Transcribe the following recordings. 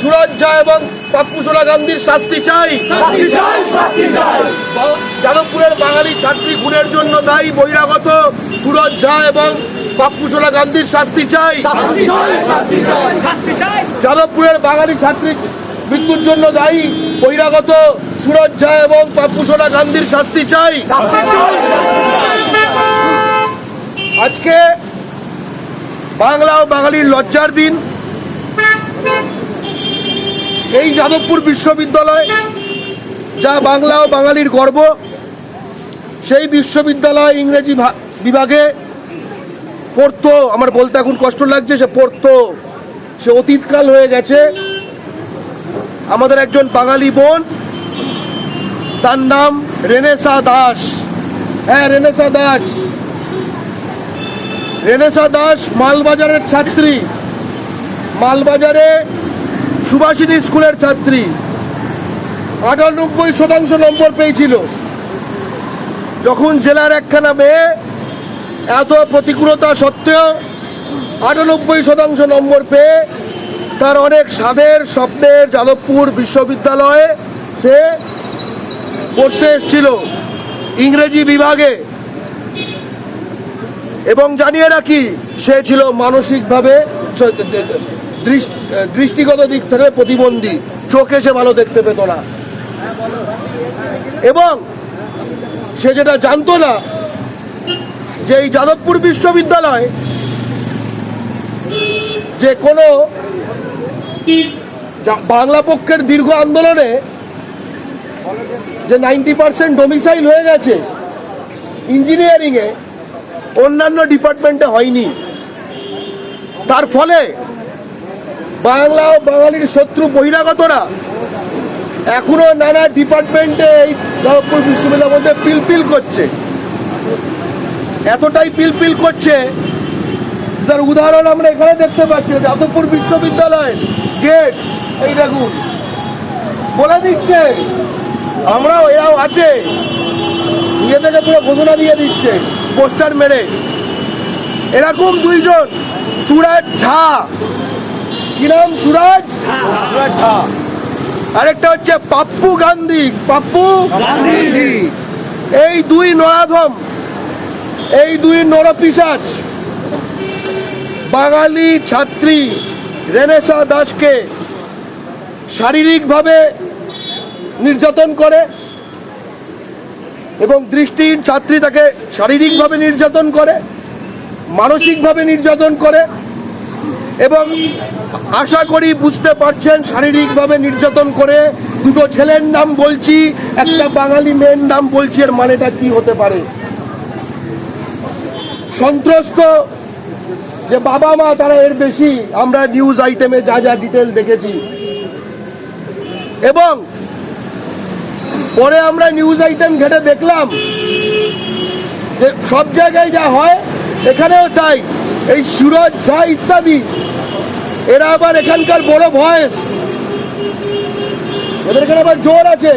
সুরজ ঝা এবং পাপ্পুসোনা গান্ধীর শাস্তি চাই। যাদবপুরের বাঙালি ছাত্রী খুনের জন্য দায়ী বহিরাগত সুরজ ঝা এবং পাপ্পু সোনা গান্ধীর শাস্তি চাই। যাদবপুরের বাঙালি ছাত্রী মৃত্যুর জন্য দায়ী বহিরাগত সুরজ ঝা এবং পাপ্পুসোনা গান্ধীর শাস্তি চাই। আজকে বাংলা ও বাঙালির লজ্জার দিন। এই যাদবপুর বিশ্ববিদ্যালয়, যা বাংলা ও বাঙালির গর্ব, সেই বিশ্ববিদ্যালয় ইংরেজি বিভাগে পড়তো। আমার বলতে এখন কষ্ট লাগছে, সে পড়তো। সে অতীতকাল হয়ে গেছে। আমাদের একজন বাঙালি বোন, তার নাম রেনেসা দাস। হ্যাঁ রেনেসা দাস। রেনেসা দাস মালবাজারের ছাত্রী। মালবাজারে সুভাষিনী স্কুলের ছাত্রী। আটানব্বই শতাংশ নম্বর পেয়েছিল। যখন জেলার একখানা মেয়ে এত প্রতিকূলতা সত্ত্বেও আটানব্বই শতাংশ নম্বর পেয়ে তার অনেক স্বাদের স্বপ্নের যাদবপুর বিশ্ববিদ্যালয়ে সে পড়তে এসেছিল ইংরেজি বিভাগে। এবং জানিয়ে রাখি, সে ছিল মানসিকভাবে দৃষ্টিগত দিক থেকে প্রতিবন্ধী। চোখে সে ভালো দেখতে পেত না। এবং সে যেটা জানতো না, যে এই যাদবপুর বিশ্ববিদ্যালয় যে কোনো বাংলা পক্ষের দীর্ঘ আন্দোলনে যে নাইনটি পার্সেন্ট ডোমিসাইল হয়ে গেছে ইঞ্জিনিয়ারিংয়ে অন্যান্য ডিপার্টমেন্টে হয়নি। তার ফলে বাংলা ও বাঙালির শত্রু বহিরাগতরা। এখনও নানা ডিপার্টমেন্টে এই যাদবপুর বিশ্ববিদ্যালয়ের মধ্যে পিলপিল করছে। এতটাই পিলপিল করছে তার উদাহরণ আমরা এখানে দেখতে পাচ্ছি যাদবপুর বিশ্ববিদ্যালয় গেট এই দেখুন, বলে দিচ্ছে, আমরাও এরাও আছে। নিজে থেকে পুরো ঘোষণা দিয়ে দিচ্ছে, পোস্টার মেরে। এরকম দুইজন, সুরাজ ঝা কি নাম সুরাজ? আরেকটা হচ্ছে পাপ্পু গান্ধী। পাপ্পু? এই দুই নরাধম এই দুই নরপিসাচ বাঙালি ছাত্রী রেনেসা দাসকে শারীরিকভাবে নির্যাতন করে এবং দৃষ্টিহীন ছাত্রী তাকে শারীরিকভাবে নির্যাতন করে মানসিকভাবে নির্যাতন করে। এবং আশা করি বুঝতে পারছেন, শারীরিকভাবে নির্যাতন করে দুটো ছেলের নাম বলছি, একটা বাঙালি মেয়ের নাম বলছি, এর মানেটা কি হতে পারে? সন্ত্রস্ত যে বাবা মা, তারা এর বেশি। আমরা নিউজ আইটেমে যা যা ডিটেল দেখেছি। এবং পরে আমরা নিউজ আইটেম ঘেটে দেখলাম যে সব জায়গায় যা হয়, এখানেও তাই। এই সুরজ ঝা ইত্যাদি, এরা আবার এখানকার বড় ভয়েস। এদের এখানে আবার জোর আছে।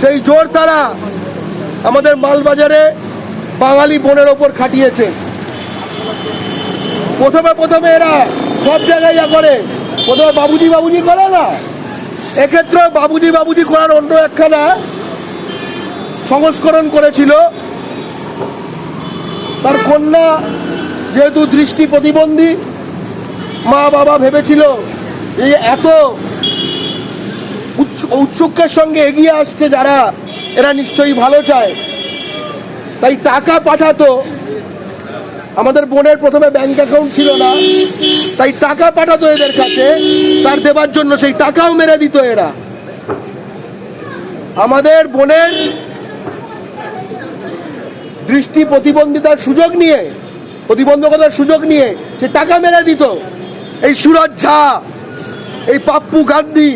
সেই জোর তারা আমাদের মালবাজারে বাঙালি বোনের ওপর খাটিয়েছে। প্রথমে প্রথমে এরা সব জায়গায় যা করে। প্রথমে বাবুজি বাবুজি করে না। এক্ষেত্রে বাবুজি বাবুজি করার অন্য একখানা সংস্করণ করেছিল। তার কন্যা যেহেতু দৃষ্টি প্রতিবন্ধী, মা বাবা ভেবেছিল এই এত উৎস- ঔৎসুক্যের সঙ্গে এগিয়ে আসছে যারা, এরা নিশ্চয়ই ভালো চায়। তাই টাকা পাঠাতো। আমাদের বোনের প্রথমে ব্যাংক অ্যাকাউন্ট ছিল না। তাই টাকা পাঠাতো এদের কাছে। তার দেবার জন্য সেই টাকাও মেরে দিত এরা। আমাদের বোনের দৃষ্টি প্রতিবন্ধিতার সুযোগ নিয়ে প্রতিবন্ধকতার সুযোগ নিয়ে সে টাকা মেরে দিত। এই সুরজ ঝা, এই পাপ্পু গান্ধী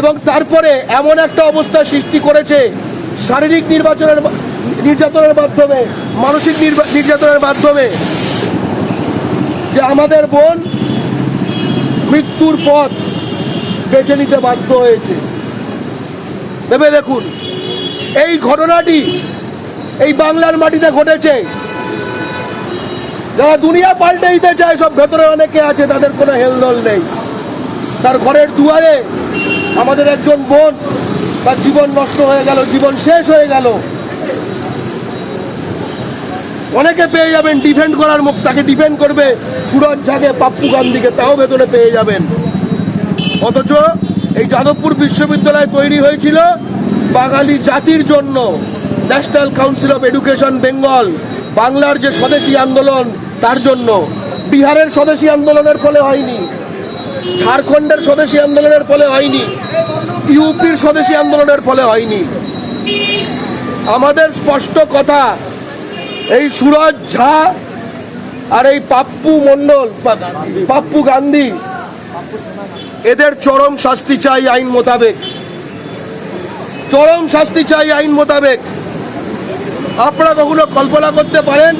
এবং তারপরে এমন একটা অবস্থা সৃষ্টি করেছে শারীরিক নির্বাচনের নির্যাতনের মাধ্যমে, মানসিক নির্যাতনের মাধ্যমে যে আমাদের বোন মৃত্যুর পথ বেছে নিতে বাধ্য হয়েছে। ভেবে দেখুন, এই ঘটনাটি এই বাংলার মাটিতে ঘটেছে। যারা দুনিয়া পাল্টে দিতে চায়, সব ভেতরে অনেকে আছে, তাদের কোনো হেলদোল নেই। তার ঘরের দুয়ারে আমাদের একজন বোন, তার জীবন নষ্ট হয়ে গেল, জীবন শেষ হয়ে গেল। অনেকে পেয়ে যাবেন ডিফেন্ড করার মুখ, তাকে ডিফেন্ড করবে সুরজ ঝাকে, পাপ্পু গান্ধীকে, তাও ভেতরে পেয়ে যাবেন। অথচ এই যাদবপুর বিশ্ববিদ্যালয় তৈরি হয়েছিল বাঙালি জাতির জন্য national council of education Bengal বাংলার যে স্বদেশী আন্দোলন, তার জন্য বিহারের স্বদেশী আন্দোলনের ফলে হয়নি, ঝাড়খণ্ডের স্বদেশী আন্দোলনের ফলে হয়নি, ইউপির স্বদেশী আন্দোলনের ফলে হয়নি। আমাদের স্পষ্ট কথা, এই সুরজ ঝা আর এই পাপ্পু মণ্ডল পা- পাপ্পু গান্ধী, এদের চরম শাস্তি চাই আইন মোতাবেক। চরম শাস্তি চাই আইন মোতাবেক। আপনারা কখনো কল্পনা করতে পারেন?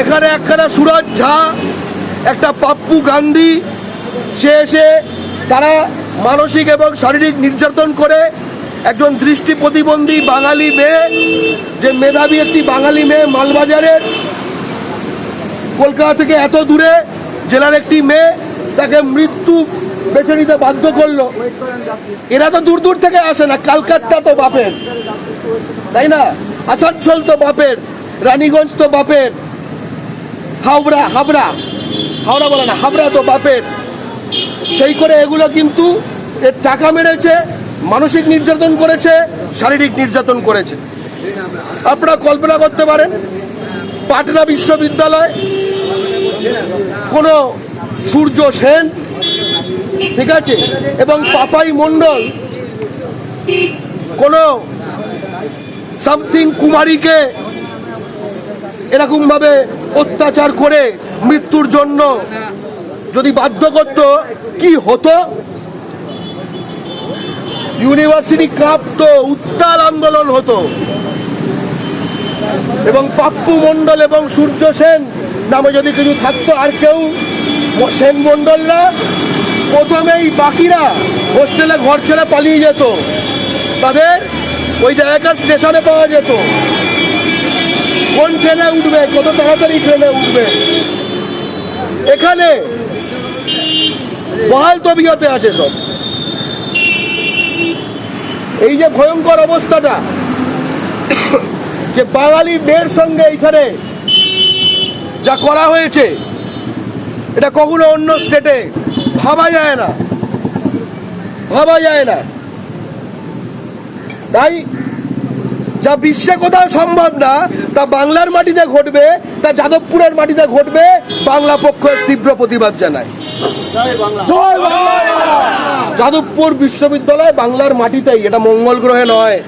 এখানে একখানা সুরজ ঝা, একটা পাপ্পু গান্ধী, সে এসে তারা মানসিক এবং শারীরিক নির্যাতন করে একজন দৃষ্টি প্রতিবন্ধী বাঙালি মেয়ে, যে মেধাবী একটি বাঙালি মেয়ে মালবাজারের, কলকাতা থেকে এত দূরে, জেলার একটি মেয়ে তাকে মৃত্যু বেছে নিতে বাধ্য করল। এরা তো দূর দূর থেকে আসে না, কালকাত্তা তো বাপের। তাই না? আসানসোল তো বাপের, রানীগঞ্জ তো বাপের, হাওড়া, হাবড়া, হাওড়া বলে না, হাবড়া তো বাপের। সেই করে এগুলো কিন্তু এর টাকা মেরেছে, মানসিক নির্যাতন করেছে, শারীরিক নির্যাতন করেছে। আপনারা কল্পনা করতে পারেন, পাটনা বিশ্ববিদ্যালয়, কোনো সূর্য সেন, ঠিক আছে, এবং পাপাই মণ্ডল, কোনো সামথিং কুমারীকে এরকমভাবে অত্যাচার করে মৃত্যুর জন্য যদি বাধ্য করত, কি হতো? ইউনিভার্সিটি কাঁপতো উত্তাল আন্দোলন হতো। এবং পাপ্পু মণ্ডল এবং সূর্য সেন নামে যদি কিছু থাকতো, আর কেউ সেন মণ্ডল না, প্রথমেই বাকিরা হোস্টেলে ঘর ছেড়ে পালিয়ে যেত। তাদের ওই জায়গার স্টেশনে পাওয়া যেত। কোন ট্রেনে উঠবে? কত তাড়াতাড়ি ট্রেনে উঠবে? এখানে বহাল তবিয়তে আছে সব। এই যে ভয়ঙ্কর অবস্থাটা, যে বাঙালি মেয়ের সঙ্গে এইখানে যা করা হয়েছে, এটা কখনো অন্য স্টেটে ভাবা যায় না। ভাবা যায় না। তাই যা বিশ্বে কোথাও সম্ভব না, তা বাংলার মাটিতে ঘটবে, তা যাদবপুরের মাটিতে ঘটবে, বাংলা পক্ষ এর তীব্র প্রতিবাদ জানায়। যাদবপুর বিশ্ববিদ্যালয় বাংলার মাটিতেই, এটা মঙ্গল গ্রহে নয়।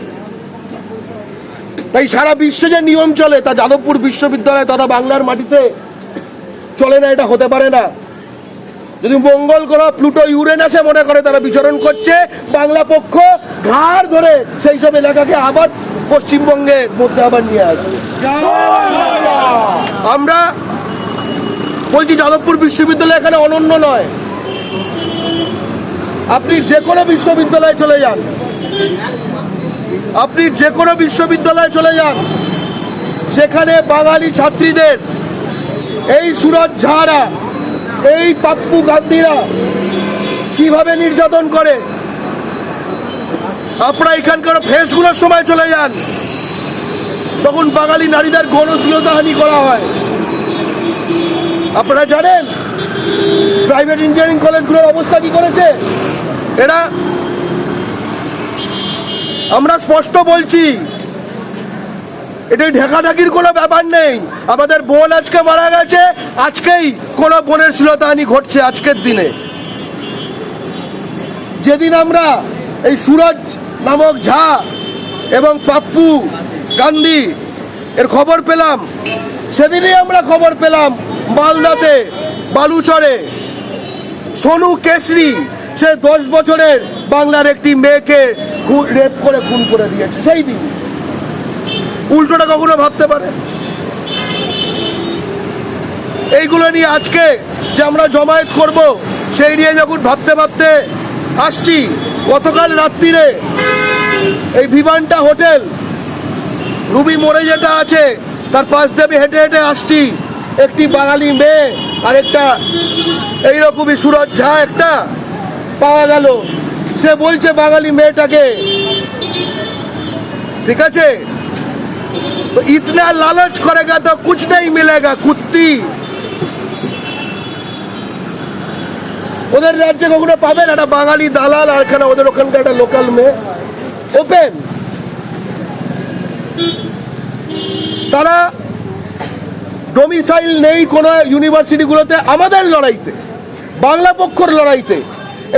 তাই সারা বিশ্বে যে নিয়ম চলে, তা যাদবপুর বিশ্ববিদ্যালয় তথা বাংলার মাটিতে চলে না, এটা হতে পারে না। যদি মঙ্গল গ্রহ প্লুটো ইউরেনাসে মনে করে তারা বিচরণ করছে, বাংলা পক্ষ ঘাড় ধরে সেই সব এলাকাকে আবার পশ্চিমবঙ্গের মধ্যে আবার নিয়ে আসবে। আমরা বলছি, যাদবপুর বিশ্ববিদ্যালয় এখানে অনন্য নয়। আপনি যে কোনো বিশ্ববিদ্যালয়ে চলে যান। আপনি যে কোনো বিশ্ববিদ্যালয়ে চলে যান। সেখানে বাঙালি ছাত্রীদের এই সুরজ ঝাড়া এই পাপ্পু গান্ধীরা কীভাবে নির্যাতন করে? আপনারা এখানকার ফেস্টগুলোর সময় চলে যান। তখন বাঙালি নারীদের গণশীলতাহানি করা হয়। আপনারা জানেন প্রাইভেট ইঞ্জিনিয়ারিং কলেজগুলোর অবস্থা কি করেছে? এরা, আমরা স্পষ্ট বলছি এটা ঢেকাঢাকির কোনো ব্যাপার নেই। আমাদের বোন আজকে মারা গেছে, আজকেই কোনো বোনের শ্লীলতাহানি ঘটছে আজকের দিনে। যেদিন আমরা এই সুরজ নামক ঝা এবং পাপ্পু গান্ধী এর খবর পেলাম, সেদিনই আমরা খবর পেলাম মালদাতে বালুচরে সোনু কেশরি, সে দশ বছরের বাংলার একটি মেয়েকে রেপ করে, খুন করে দিয়েছে। সেই দিন। উল্টোটা কখনো ভাবতে পারে? এইগুলো নিয়ে আজকে যে আমরা জমায়েত করব, সেই নিয়ে যখন ভাবতে ভাবতে আসছি, গতকাল রাত্রিরে এই ভিভান্টা হোটেল, রুবি মোড়ে যেটা আছে, তার পাশ আমি হেঁটে হেঁটে আসছি। একটি বাঙালি মেয়ে আর একটা এইরকমই সুরজ ঝা একটা পাওয়া গেল। সে বলছে বাঙালি মেয়েটাকে, ঠিক আছে? তো ইতনা লালচ করেগা তো কুছ নেই মিলেগা কুত্তি ওদের রাজ্যে কখনো পাবেন একটা বাঙালি দালাল আর এখানে ওদের ওখানকার একটা লোকাল মেয়ে ওপেন তারা ডোমিসাইল নেই কোনো ইউনিভার্সিটিগুলোতে আমাদের লড়াইতে বাংলা পক্ষর লড়াইতে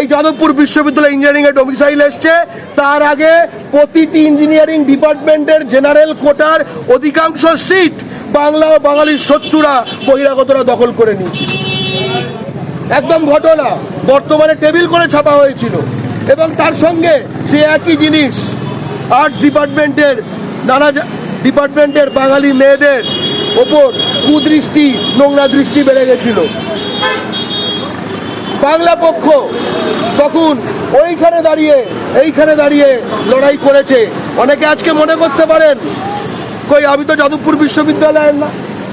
এই যাদবপুর বিশ্ববিদ্যালয় ইঞ্জিনিয়ারিং এ ডোমিসাইল এসছে। তার আগে প্রতিটি ইঞ্জিনিয়ারিং ডিপার্টমেন্টের জেনারেল কোটার অধিকাংশ সিট বাংলা ও বাঙালির শত্রুরা, বহিরাগতরা দখল করে নিয়েছে একদম ঘটনা। বর্তমানে টেবিল করে ছাপা হয়েছিল। এবং তার সঙ্গে সে একই জিনিস আর্টস ডিপার্টমেন্টের নানা ডিপার্টমেন্টের বাঙালি মেয়েদের ওপর কুদৃষ্টি, নোংরা দৃষ্টি বেড়ে গেছিল। বাংলা পক্ষ তখন ওইখানে দাঁড়িয়ে, এইখানে দাঁড়িয়ে লড়াই করেছে। অনেকে আজকে মনে করতে পারেন, কই, আমি তো যাদবপুর বিশ্ববিদ্যালয়ের না,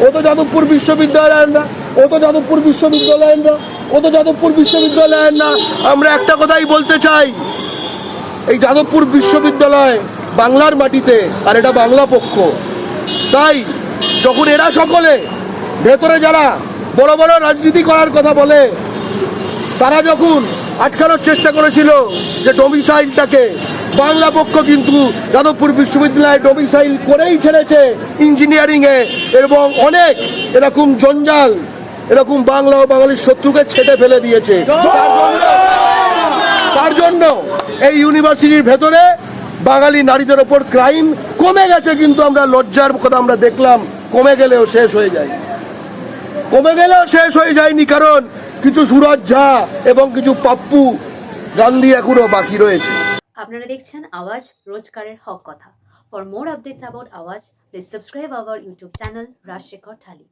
ও তো যাদবপুর বিশ্ববিদ্যালয়ের না, ও তো যাদবপুর বিশ্ববিদ্যালয়ের না, ও তো যাদবপুর বিশ্ববিদ্যালয়ের না। আমরা একটা কথাই বলতে চাই, এই যাদবপুর বিশ্ববিদ্যালয় বাংলার মাটিতে, আর এটা বাংলা পক্ষ। তাই যখন এরা সকলে ভেতরে যারা বড় বড় রাজনীতি করার কথা বলে তারা যখন আটকানোর চেষ্টা করেছিল যে ডোমিসাইলটাকে বাংলা পক্ষ কিন্তু যাদবপুর বিশ্ববিদ্যালয়ে ডোমিসাইল করেই ছেড়েছে ইঞ্জিনিয়ারিংয়ে এবং অনেক এরকম জঞ্জাল, এরকম বাংলা ও বাঙালির শত্রুকে ছেটে ফেলে দিয়েছে। তার জন্য- এই ইউনিভার্সিটির ভেতরে বাঙালি নারীদের ওপর ক্রাইম কমে গেছে কিন্তু আমরা লজ্জার কথা আমরা দেখলাম, কমে গেলেও শেষ হয়ে যায় কমে গেলেও শেষ হয়ে যায়নি কারণ কিছু সুরজ ঝা এবং কিছু পাপ্পু, গান্ধী এখনও বাকি রয়েছে। আপনারা দেখছেন আওয়াজ রোজকারের হক কথা। For more updates about Awaaz please subscribe our YouTube channel Rajshekhar thali.